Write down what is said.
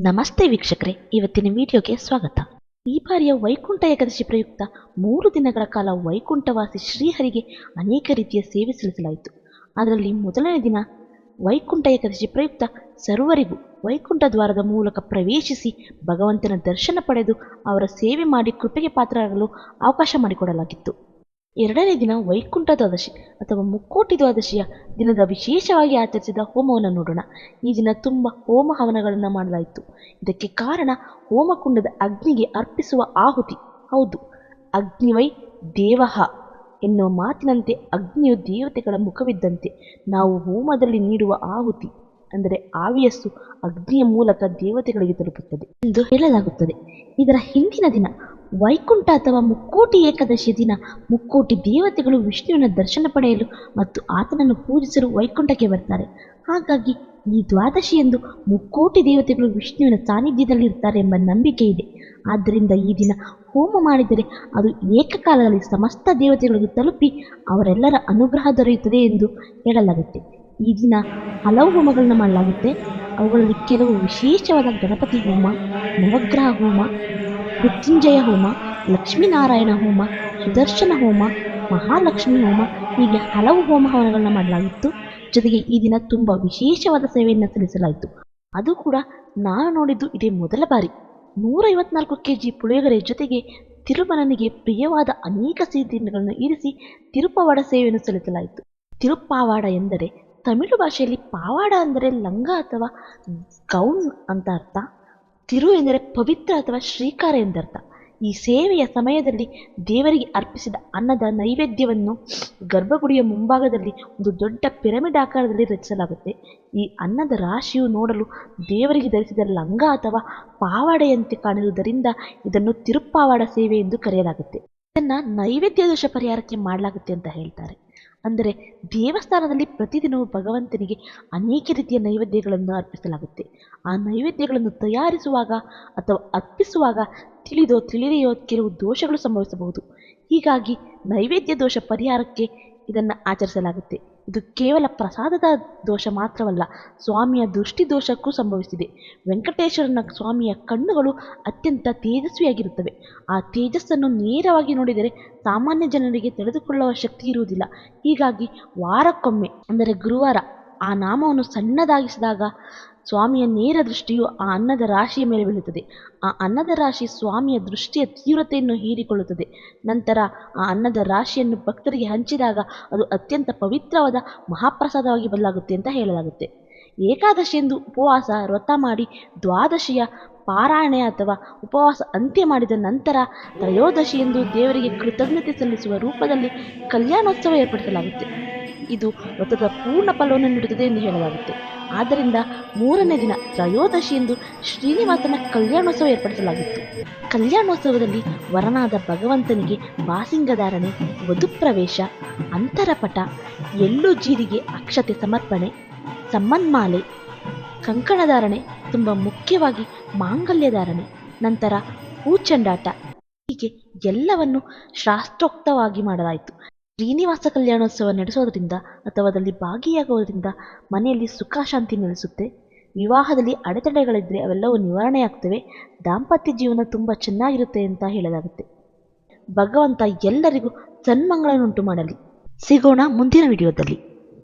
ನಮಸ್ತೆ ವೀಕ್ಷಕರೇ, ಇವತ್ತಿನ ವಿಡಿಯೋಗೆ ಸ್ವಾಗತ. ಈ ಬಾರಿಯ ವೈಕುಂಠ ಏಕಾದಶಿ ಪ್ರಯುಕ್ತ ಮೂರು ದಿನಗಳ ಕಾಲ ವೈಕುಂಠವಾಸಿ ಶ್ರೀಹರಿಗೆ ಅನೇಕ ರೀತಿಯ ಸೇವೆ ಸಲ್ಲಿಸಲಾಯಿತು. ಅದರಲ್ಲಿ ಮೊದಲನೇ ದಿನ ವೈಕುಂಠ ಏಕಾದಶಿ ಪ್ರಯುಕ್ತ ಸರ್ವರಿಗೂ ವೈಕುಂಠ ದ್ವಾರದ ಮೂಲಕ ಪ್ರವೇಶಿಸಿ ಭಗವಂತನ ದರ್ಶನ ಪಡೆದು ಅವರ ಸೇವೆ ಮಾಡಿ ಕೃಪೆಗೆ ಪಾತ್ರರಾಗಲು ಅವಕಾಶ ಮಾಡಿಕೊಡಲಾಗಿತ್ತು. ಎರಡನೇ ದಿನ ವೈಕುಂಠ ದ್ವಾದಶಿ ಅಥವಾ ಮುಕ್ಕೋಟಿ ದ್ವಾದಶಿಯ ದಿನದ ವಿಶೇಷವಾಗಿ ಆಚರಿಸಿದ ಹೋಮವನ್ನು ನೋಡೋಣ. ಈ ದಿನ ತುಂಬ ಹೋಮ ಹವನಗಳನ್ನು ಮಾಡಲಾಯಿತು. ಇದಕ್ಕೆ ಕಾರಣ ಹೋಮಕುಂಡದ ಅಗ್ನಿಗೆ ಅರ್ಪಿಸುವ ಆಹುತಿ. ಹೌದು, ಅಗ್ನಿವೈ ದೇವಹ ಎನ್ನುವ ಮಾತಿನಂತೆ ಅಗ್ನಿಯು ದೇವತೆಗಳ ಮುಖವಿದ್ದಂತೆ ನಾವು ಹೋಮದಲ್ಲಿ ನೀಡುವ ಆಹುತಿ. ಅಂದರೆ ಆವಿಯಸ್ಸು ಅಗ್ನಿಯ ಮೂಲಕ ದೇವತೆಗಳಿಗೆ ತಲುಪುತ್ತದೆ ಎಂದು ಹೇಳಲಾಗುತ್ತದೆ. ಇದರ ಹಿಂದಿನ ದಿನ ವೈಕುಂಠ ಅಥವಾ ಮುಕ್ಕೋಟಿ ಏಕಾದಶಿ ದಿನ ಮುಕ್ಕೋಟಿ ದೇವತೆಗಳು ವಿಷ್ಣುವಿನ ದರ್ಶನ ಪಡೆಯಲು ಮತ್ತು ಆತನನ್ನು ಪೂಜಿಸಲು ವೈಕುಂಠಕ್ಕೆ ಬರ್ತಾರೆ. ಹಾಗಾಗಿ ಈ ದ್ವಾದಶಿಯಂದು ಮುಕ್ಕೋಟಿ ದೇವತೆಗಳು ವಿಷ್ಣುವಿನ ಸಾನ್ನಿಧ್ಯದಲ್ಲಿರ್ತಾರೆ ಎಂಬ ನಂಬಿಕೆ ಇದೆ. ಆದ್ದರಿಂದ ಈ ದಿನ ಹೋಮ ಮಾಡಿದರೆ ಅದು ಏಕಕಾಲದಲ್ಲಿ ಸಮಸ್ತ ದೇವತೆಗಳಿಗೆ ತಲುಪಿ ಅವರೆಲ್ಲರ ಅನುಗ್ರಹ ದೊರೆಯುತ್ತದೆ ಎಂದು ಹೇಳಲಾಗುತ್ತೆ. ಈ ದಿನ ಹಲವು ಹೋಮಗಳನ್ನು ಮಾಡಲಾಗುತ್ತೆ. ಅವುಗಳಲ್ಲಿ ಕೆಲವು ವಿಶೇಷವಾದ ಗಣಪತಿ ಹೋಮ, ನವಗ್ರಹ ಹೋಮ, ಮೃತ್ಯುಂಜಯ ಹೋಮ, ಲಕ್ಷ್ಮೀನಾರಾಯಣ ಹೋಮ, ಸುದರ್ಶನ ಹೋಮ, ಮಹಾಲಕ್ಷ್ಮಿ ಹೋಮ, ಹೀಗೆ ಹಲವು ಹೋಮ ಹವನಗಳನ್ನ ಮಾಡಲಾಗಿತ್ತು. ಜೊತೆಗೆ ಈ ದಿನ ತುಂಬ ವಿಶೇಷವಾದ ಸೇವೆಯನ್ನು ಸಲ್ಲಿಸಲಾಯಿತು. ಅದು ಕೂಡ ನಾನು ನೋಡಿದ್ದು ಇದೇ ಮೊದಲ ಬಾರಿ. ನೂರೈವತ್ನಾಲ್ಕು ಕೆ ಜಿ ಪುಳಿಯೋಗರೆ ಜೊತೆಗೆ ತಿರುಮನನಿಗೆ ಪ್ರಿಯವಾದ ಅನೇಕ ಸಿಹಿ ಇರಿಸಿ ತಿರುಪವಾಡ ಸೇವೆಯನ್ನು ಸಲ್ಲಿಸಲಾಯಿತು. ತಿರುಪ್ಪಾವಾಡ ಎಂದರೆ ತಮಿಳು ಭಾಷೆಯಲ್ಲಿ ಪಾವಾಡ ಅಂದರೆ ಲಂಗ ಅಥವಾ ಗೌನ್ ಅಂತ ಅರ್ಥ. ತಿರು ಎಂದರೆ ಪವಿತ್ರ ಅಥವಾ ಶ್ರೀಕಾರ ಎಂದರ್ಥ. ಈ ಸೇವೆಯ ಸಮಯದಲ್ಲಿ ದೇವರಿಗೆ ಅರ್ಪಿಸಿದ ಅನ್ನದ ನೈವೇದ್ಯವನ್ನು ಗರ್ಭಗುಡಿಯ ಮುಂಭಾಗದಲ್ಲಿ ಒಂದು ದೊಡ್ಡ ಪಿರಮಿಡ್ ಆಕಾರದಲ್ಲಿ ರಚಿಸಲಾಗುತ್ತೆ. ಈ ಅನ್ನದ ರಾಶಿಯು ನೋಡಲು ದೇವರಿಗೆ ಧರಿಸಿದ ಲಂಗ ಅಥವಾ ಪಾವಾಡೆಯಂತೆ ಕಾಣಿರುವುದರಿಂದ ಇದನ್ನು ತಿರುಪ್ಪಾವಾಡ ಸೇವೆ ಎಂದು ಕರೆಯಲಾಗುತ್ತೆ. ಇದನ್ನು ನೈವೇದ್ಯ ದೋಷ ಪರಿಹಾರಕ್ಕೆ ಮಾಡಲಾಗುತ್ತೆ ಅಂತ ಹೇಳ್ತಾರೆ. ಅಂದರೆ ದೇವಸ್ಥಾನದಲ್ಲಿ ಪ್ರತಿದಿನವೂ ಭಗವಂತನಿಗೆ ಅನೇಕ ರೀತಿಯ ನೈವೇದ್ಯಗಳನ್ನು ಅರ್ಪಿಸಲಾಗುತ್ತೆ. ಆ ನೈವೇದ್ಯಗಳನ್ನು ತಯಾರಿಸುವಾಗ ಅಥವಾ ಅರ್ಪಿಸುವಾಗ ತಿಳಿದೋ ತಿಳಿದೆಯೋ ಕೆಲವು ದೋಷಗಳು ಸಂಭವಿಸಬಹುದು. ಹೀಗಾಗಿ ನೈವೇದ್ಯ ದೋಷ ಪರಿಹಾರಕ್ಕೆ ಇದನ್ನು ಆಚರಿಸಲಾಗುತ್ತೆ. ಇದು ಕೇವಲ ಪ್ರಸಾದದ ದೋಷ ಮಾತ್ರವಲ್ಲ, ಸ್ವಾಮಿಯ ದೃಷ್ಟಿ ದೋಷಕ್ಕೂ ಸಂಭವಿಸಿದೆ. ವೆಂಕಟೇಶ್ವರನ ಸ್ವಾಮಿಯ ಕಣ್ಣುಗಳು ಅತ್ಯಂತ ತೇಜಸ್ವಿಯಾಗಿರುತ್ತವೆ. ಆ ತೇಜಸ್ಸನ್ನು ನೇರವಾಗಿ ನೋಡಿದರೆ ಸಾಮಾನ್ಯ ಜನರಿಗೆ ತಡೆದುಕೊಳ್ಳುವ ಶಕ್ತಿ ಇರುವುದಿಲ್ಲ. ಹೀಗಾಗಿ ವಾರಕ್ಕೊಮ್ಮೆ, ಅಂದರೆ ಗುರುವಾರ, ಆ ನಾಮವನ್ನು ಸಣ್ಣದಾಗಿಸಿದಾಗ ಸ್ವಾಮಿಯ ನೇರ ದೃಷ್ಟಿಯು ಆ ಅನ್ನದ ರಾಶಿಯ ಮೇಲೆ ಬೀಳುತ್ತದೆ. ಆ ಅನ್ನದ ರಾಶಿ ಸ್ವಾಮಿಯ ದೃಷ್ಟಿಯ ತೀವ್ರತೆಯನ್ನು ಹೀರಿಕೊಳ್ಳುತ್ತದೆ. ನಂತರ ಆ ಅನ್ನದ ರಾಶಿಯನ್ನು ಭಕ್ತರಿಗೆ ಹಂಚಿದಾಗ ಅದು ಅತ್ಯಂತ ಪವಿತ್ರವಾದ ಮಹಾಪ್ರಸಾದವಾಗಿ ಬದಲಾಗುತ್ತೆ ಅಂತ ಹೇಳಲಾಗುತ್ತೆ. ಏಕಾದಶಿಯಂದು ಉಪವಾಸ, ವ್ರತ ಮಾಡಿ, ದ್ವಾದಶಿಯ ಪಾರಾಯಣೆ ಅಥವಾ ಉಪವಾಸ ಅಂತ್ಯ ಮಾಡಿದ ನಂತರ ತ್ರಯೋದಶಿಯಂದು ದೇವರಿಗೆ ಕೃತಜ್ಞತೆ ಸಲ್ಲಿಸುವ ರೂಪದಲ್ಲಿ ಕಲ್ಯಾಣೋತ್ಸವ ಏರ್ಪಡಿಸಲಾಗುತ್ತೆ. ಇದು ವ್ರತದ ಪೂರ್ಣ ಫಲವನ್ನು ನೀಡುತ್ತದೆ ಎಂದು ಹೇಳಲಾಗುತ್ತೆ. ಆದ್ದರಿಂದ ಮೂರನೇ ದಿನ ತ್ರಯೋದಶಿಯಂದು ಶ್ರೀನಿವಾಸನ ಕಲ್ಯಾಣೋತ್ಸವ ಏರ್ಪಡಿಸಲಾಗಿತ್ತು. ಕಲ್ಯಾಣೋತ್ಸವದಲ್ಲಿ ವರನಾದ ಭಗವಂತನಿಗೆ ಬಾಸಿಂಗಧಾರಣೆ, ವಧುಪ್ರವೇಶ, ಅಂತರಪಟ, ಎಳ್ಳು ಜೀರಿಗೆ ಅಕ್ಷತೆ ಸಮರ್ಪಣೆ ಸಮ್ಮನ್ಮಾಲೆ ಕಂಕಣಧಾರಣೆ ತುಂಬ ಮುಖ್ಯವಾಗಿ ಮಾಂಗಲ್ಯಧಾರಣೆ ನಂತರ ಹೂಚಂಡಾಟ ಹೀಗೆ ಎಲ್ಲವನ್ನು ಶಾಸ್ತ್ರೋಕ್ತವಾಗಿ ಮಾಡಲಾಯಿತು. ಶ್ರೀನಿವಾಸ ಕಲ್ಯಾಣೋತ್ಸವ ನಡೆಸೋದ್ರಿಂದ ಅಥವಾ ಅದರಲ್ಲಿ ಭಾಗಿಯಾಗುವುದರಿಂದ ಮನೆಯಲ್ಲಿ ಸುಖ, ಶಾಂತಿ ನೆಲೆಸುತ್ತೆ. ವಿವಾಹದಲ್ಲಿ ಅಡೆತಡೆಗಳಿದ್ರೆ ಅವೆಲ್ಲವೂ ನಿವಾರಣೆಯಾಗ್ತವೆ ದಾಂಪತ್ಯ ಜೀವನ ತುಂಬ ಚೆನ್ನಾಗಿರುತ್ತೆ ಅಂತ ಹೇಳಲಾಗುತ್ತೆ. ಭಗವಂತ ಎಲ್ಲರಿಗೂ ಸನ್ಮಂಗಳನ್ನುಂಟು ಮಾಡಲಿ. ಸಿಗೋಣ ಮುಂದಿನ ವಿಡಿಯೋದಲ್ಲಿ.